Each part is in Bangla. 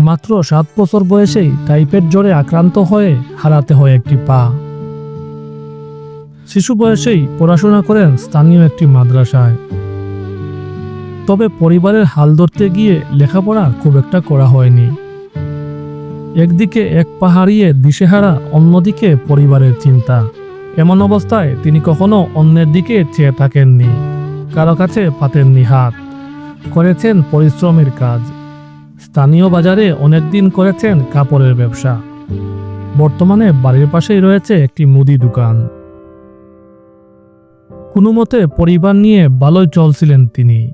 মাত্র সাত বছর বয়সেই টাইপের জ্বরে আক্রান্ত হয়ে হারাতে হয় একটি পা। শিশু বয়সেই পড়াশোনা করেন স্থানীয় একটি মাদ্রাসায়। তবে পরিবারের হাল ধরতে গিয়ে লেখাপড়া খুব একটা করা হয়নি। একদিকে এক পা হারিয়ে দিশেহারা অন্যদিকে পরিবারের চিন্তা। এমন অবস্থায় তিনি কখনো অন্যের দিকে চেয়ে থাকেননি। কারও কাছে পাতেননি হাত। করেছেন পরিশ্রমের কাজ। স্থানীয় বাজারে অনেকদিন করেছেন কাপড়ের ব্যবসা। বর্তমানে বাড়ির পাশেই রয়েছে একটি মুদি দোকান। কোনো মতে পরিবার নিয়ে ভালোই চলছিলেন তিনি।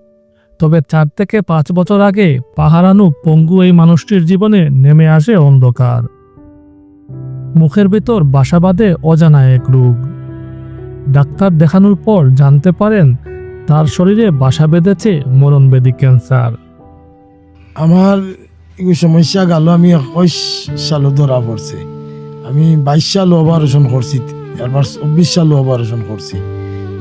তবে চার থেকে পাঁচ বছর আগে পাহারানু পঙ্গু এই মানুষটির জীবনে নেমে আসে অন্ধকার। মুখের ভেতর বাসা বাঁধে অজানা এক রোগ। ডাক্তার দেখানোর পর জানতে পারেন, তার শরীরে বাসা বেঁধেছে মরণবেদী ক্যান্সার। আমার সমস্যা গেল, আমি একুশ সালও ধরা পড়ছে। আমি বাইশ সাল অপারেশন করছি এবার চব্বিশ সাল অপারেশন করছি।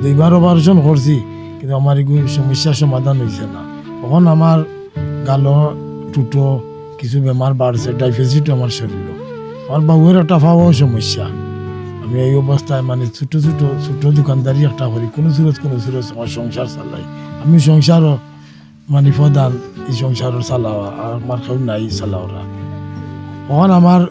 দুইবার অপারেশন করছি, কিন্তু আমার এই সমস্যার সমাধান হয়েছে না। তখন আমার গালো টুটো কিছু বেমার বাড়ছে ডাইফেসিট আমার শরীর। আমার বাবুয়ের একটা পাওয়াও সমস্যা। আমি এই অবস্থায় মানে ছোট ছোট ছোট দোকানদারি একটা করি, কোনো সুরত কোনো সুরত, আমার সংসার চালাই। আমি সংসারও মানে প্রধান এই সংসারের চালাওয়া আমার কেউ নাই চালাওরা তখন আমার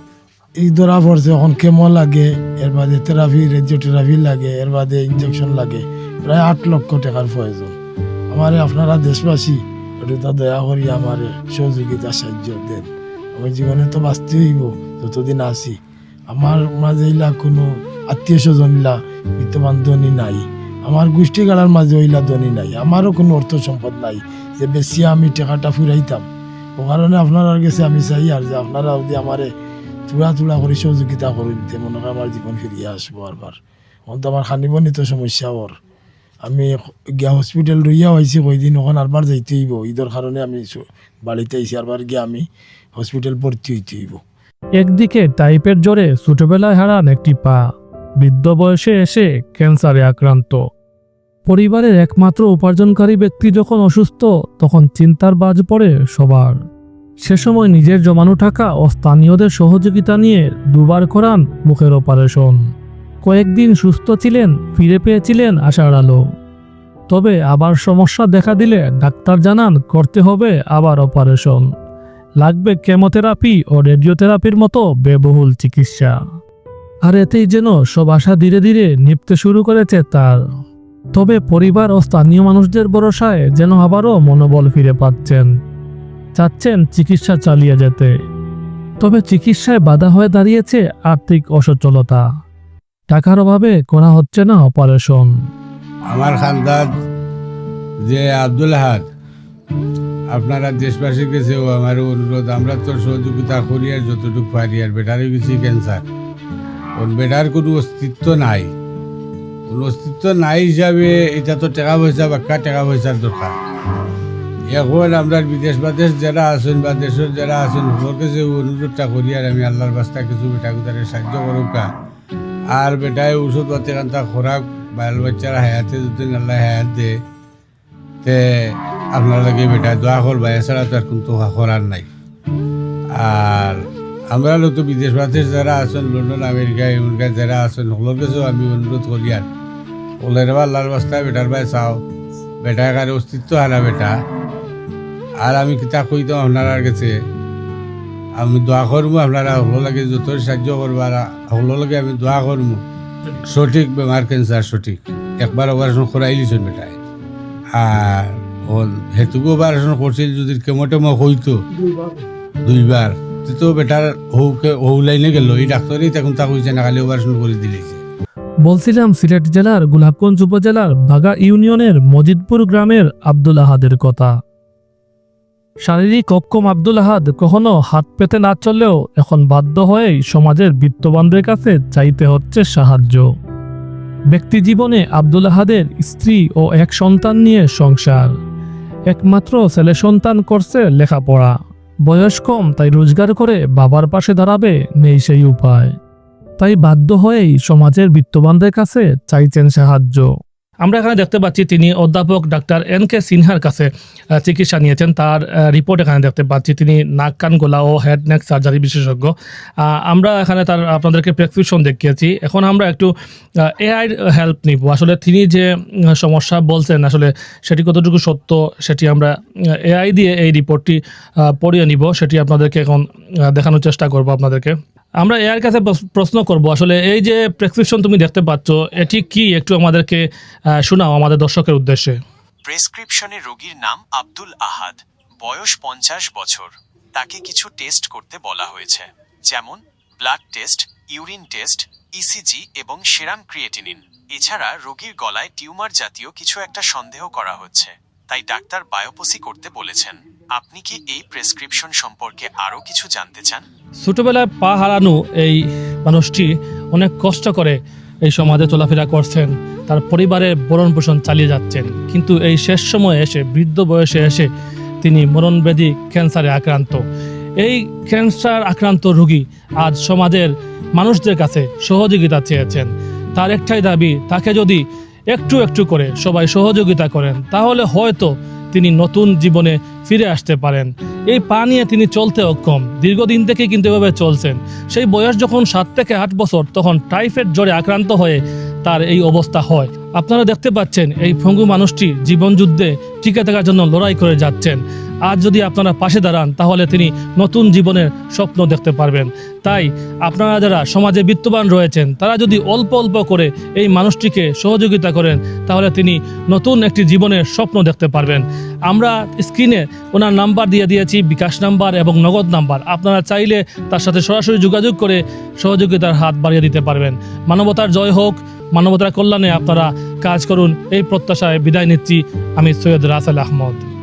এই ধরা পড়ছে, এখন কেমো লাগে? এর বাদে থেরাপি রেডিওথেরাপি লাগে, এর বাদে ইঞ্জেকশন লাগে, প্রায় আট লক্ষ টাকার প্রয়োজন। আমারে আপনারা দেশবাসী, একটু তা দয়া করি আমার সহযোগিতা, সাহায্য দেন। আমার জীবনে তো বাঁচতে হইব, যতদিন আছি। আমার মাঝে কোনো আত্মীয় স্বজন ইলা বিদ্যমান নাই। আমার গোষ্ঠী গাড়ার মাঝে ওইলা ধনী নাই, আমারও কোনো অর্থ সম্পদ নাই, যে বেশি আমি টাকাটা ফুরাইতাম। ও কারণে আপনার গেছে আমি চাই আর যে আপনারা যদি আমারে তুলা তুলা করে সহযোগিতা করুন, তে মনে হয় আমার জীবন ফিরিয়ে আসব আরবার এখন তো আমার খানিবনিত সমস্যা ওর। আমি গিয়া হসপিটাল রইয়া হয়েছি কইদিন ওখানে আরবার যাইতে হইব। ঈদের কারণে আমি বাড়িতে আইছি আরবার গিয়ে আমি হসপিটাল ভর্তি হইতে হইব। একদিকে টাইপের জ্বরে ছোটবেলায় হারান একটি পা, বৃদ্ধ বয়সে এসে ক্যান্সারে আক্রান্ত। পরিবারের একমাত্র উপার্জনকারী ব্যক্তি যখন অসুস্থ, তখন চিন্তার বাজ পড়ে সবার। সে সময় নিজের জমানো টাকা ও স্থানীয়দের সহযোগিতা নিয়ে দুবার করান মুখের অপারেশন। কয়েকদিন সুস্থ ছিলেন, ফিরে পেয়েছিলেন আশার আলো। তবে আবার সমস্যা দেখা দিলে ডাক্তার জানান করতে হবে আবার অপারেশন। লাগবে কেমোথেরাপি ও রেডিওথেরাপির মতো ব্যয়বহুল চিকিৎসা। আর এতেই যেন সব আশা ধীরে ধীরে নিপতে শুরু করেছে তার। তবে পরিবার ও স্থানীয় মানুষদের ভরসায় যেন আবারও মনোবল ফিরে পাচ্ছেন। চাচ্ছেন চিকিৎসা চালিয়ে যেতে। তবে চিকিৎসায় বাধা হয়ে দাঁড়িয়েছে আর্থিক অসচ্ছলতা। টাকার অভাবে করা হচ্ছে না অপারেশন। আমার খানদান, যে আব্দুল হাদ আপনারা দেশবাসীর কাছেও আমার অনুরোধ, আমরা তো সহযোগিতা করি আর যতটুকু পারি আর বেটারও গেছি ক্যান্সার ওর বেটার কোনো অস্তিত্ব নাই। অস্তিত্ব নাই হিসাবে এটা তো টাকা পয়সা বাক্কা টাকা পয়সার দরকার এখন আমরা বিদেশ বাদেশ যারা আছেন বা দেশের যারা আছেন ওর কাছে অনুরোধটা করি আর আমি আল্লাহর বাস্তা কিছু বেটা কুতারে সাহায্য করুকা আর বেটায় ওষুধ পাতি কান্তা খোরাক বাল বাচ্চারা হায়াতে যদি আল্লাহ হায়াত দে, তে আপনার লাগে বেটা দোয়া করবা এছাড়া তো আর কিন্তু করার নাই। আর আমরা তো বিদেশ বাদেশ যারা আছেন লন্ডন আমেরিকা আমেরিকা যারা আছেন সকলের কাছেও আমি অনুরোধ করি আর ওলের বা আল্লাহর বাস্তায় বেটার বাই চাও। বেটা কারে অস্তিত্ব হারা বেটা। আর আমি কিতা কইতাম আপনার কাছে? আমি দোয়া করব আপনারা হলো লাগে যত সাহায্য করবা আর হলো লাগে আমি দোয়া করব। সঠিক বেমার ক্যান্সার সঠিক। একবার অপারেশন করাই লিছেন বেটায় আর হেতুকো অপারেশন করছিল যদি কেমোটেমো হইতো। দুইবার। তো বেটার হৌকে হৌ লাইনে গেল। এই ডাক্তারই তখন তা কইছে না, খালি অপারেশন করে দিলেছে বলছিলাম সিলেট জেলার গোলাপগঞ্জ উপজেলার বাগা ইউনিয়নের মজিদপুর গ্রামের আব্দুল আহাদের কথা। শারীরিক অক্ষম আব্দুল আহাদ কখনো হাত পেতে না চললেও এখন বাধ্য হয়েই সমাজের বিত্তবানদের কাছে চাইতে হচ্ছে সাহায্য। ব্যক্তি জীবনে আব্দুল আহাদের স্ত্রী ও এক সন্তান নিয়ে সংসার। একমাত্র ছেলে সন্তান করছে লেখাপড়া। বয়স কম, তাই রোজগার করে বাবার পাশে দাঁড়াবে নেই সেই উপায়। তাই বাধ্য হয়েই সমাজের বিত্তবানদের কাছে চাইছেন সাহায্য। আমরা এখানে দেখতে পাচ্ছি তিনি অধ্যাপক ডাক্তার এন কে সিনহার কাছে চিকিৎসা নিয়েছেন। তার রিপোর্ট এখানে দেখতে পাচ্ছি। তিনি নাক, কান, গোলা ও হেড নেক সার্জারি বিশেষজ্ঞ। আমরা এখানে তার, আপনাদেরকে প্রেসক্রিপশন দেখিয়েছি। এখন আমরা একটু এআই হেল্প নিব। আসলে তিনি যে সমস্যা বলছেন, আসলে সেটি কতটুকু সত্য, সেটি আমরা এআই দিয়ে এই রিপোর্টটি পড়িয়ে নিব। সেটি আপনাদেরকে এখন দেখানোর চেষ্টা করব আপনাদেরকে। আমরা এর কাছে প্রশ্ন করব। আসলে এই যে প্রেসক্রিপশন তুমি দেখতে পাচ্ছ, এটি কি? একটু আমাদেরকে শোনাও আমাদের দর্শকের উদ্দেশ্যে। প্রেসক্রিপশনে রোগীর নাম আব্দুল আহাদ। বয়স পঞ্চাশ বছর। তাকে কিছু টেস্ট করতে বলা হয়েছে। যেমন blood test urine test ECG এবং সেরাম ক্রিয়েটিনিন এছাড়া রোগীর গলায় টিউমার জাতীয় কিছু একটা সন্দেহ করা হচ্ছে। তাই ডাক্তার বায়োপসি করতে বলেছেন। আপনি কি এই প্রেসক্রিপশন সম্পর্কে আরও কিছু জানতে চান? ছোটবেলায় পা হারানো এই মানুষটি অনেক কষ্ট করে এই সমাজে চলাফেরা করছেন, তার পরিবারের ভরণ পোষণ চালিয়ে যাচ্ছেন। কিন্তু এই শেষ সময়ে এসে, বৃদ্ধ বয়সে এসে তিনি মরণব্যাধি ক্যান্সারে আক্রান্ত। এই ক্যান্সার আক্রান্ত রোগী আজ সমাজের মানুষদের কাছে সহযোগিতা চেয়েছেন। তার একটাই দাবি, তাকে যদি একটু একটু করে সবাই সহযোগিতা করেন, তাহলে হয়তো তিনি নতুন জীবনে ফিরে আসতে পারেন। এই পা নিয়ে তিনি চলতে অক্ষম। দীর্ঘদিন থেকে কিন্তু এভাবে চলছেন। সেই বয়স যখন সাত থেকে আট বছর, তখন টাইফয়েড জ্বরে আক্রান্ত হয়ে তার এই অবস্থা হয়। আপনারা দেখতে পাচ্ছেন, এই ভঙ্গু মানুষটি জীবনযুদ্ধে টিকে থাকার জন্য লড়াই করে যাচ্ছেন। আজ যদি আপনারা পাশে দাঁড়ান, তাহলে তিনি নতুন জীবনের স্বপ্ন দেখতে পারবেন। তাই আপনারা যারা সমাজে বিত্তবান রয়েছেন, তারা যদি অল্প অল্প করে এই মানুষটিকে সহযোগিতা করেন, তাহলে তিনি নতুন একটি জীবনের স্বপ্ন দেখতে পারবেন। আমরা স্ক্রিনে ওনার নাম্বার দিয়ে দিয়েছি, বিকাশ নাম্বার এবং নগদ নাম্বার। আপনারা চাইলে তার সাথে সরাসরি যোগাযোগ করে সহযোগিতার হাত বাড়িয়ে দিতে পারবেন। মানবতার জয় হোক, মানবতার কল্যাণে আপনারা কাজ করুন, এই প্রত্যাশায় বিদায় নিচ্ছি। আমি সৈয়দ রাসেল আহমদ।